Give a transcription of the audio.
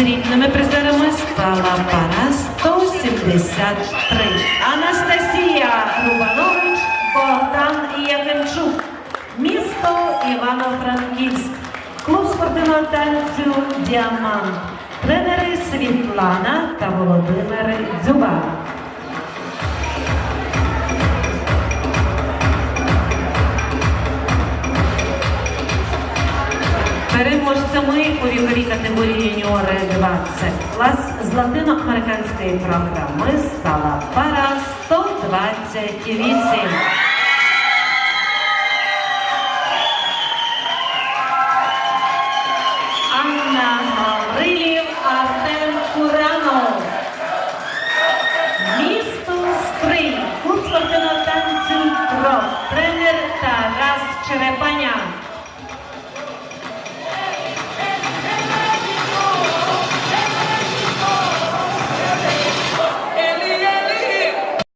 Срібними призерами стала пара 173. Анастасія Рубанович, Богдан Якимчук. Місто Івано-Франківськ. Клуб спортивного танцю Діамант. Тренери Світлана та Володимир Дзюба. ми у віковій категорії юніори 20. клас з латиноамериканської програми стала пара 128. Анна Гаврилів, Артем Куранов. Місто Сприй, Курс спортивного танцю «Кров», тренер Тарас Черепанян.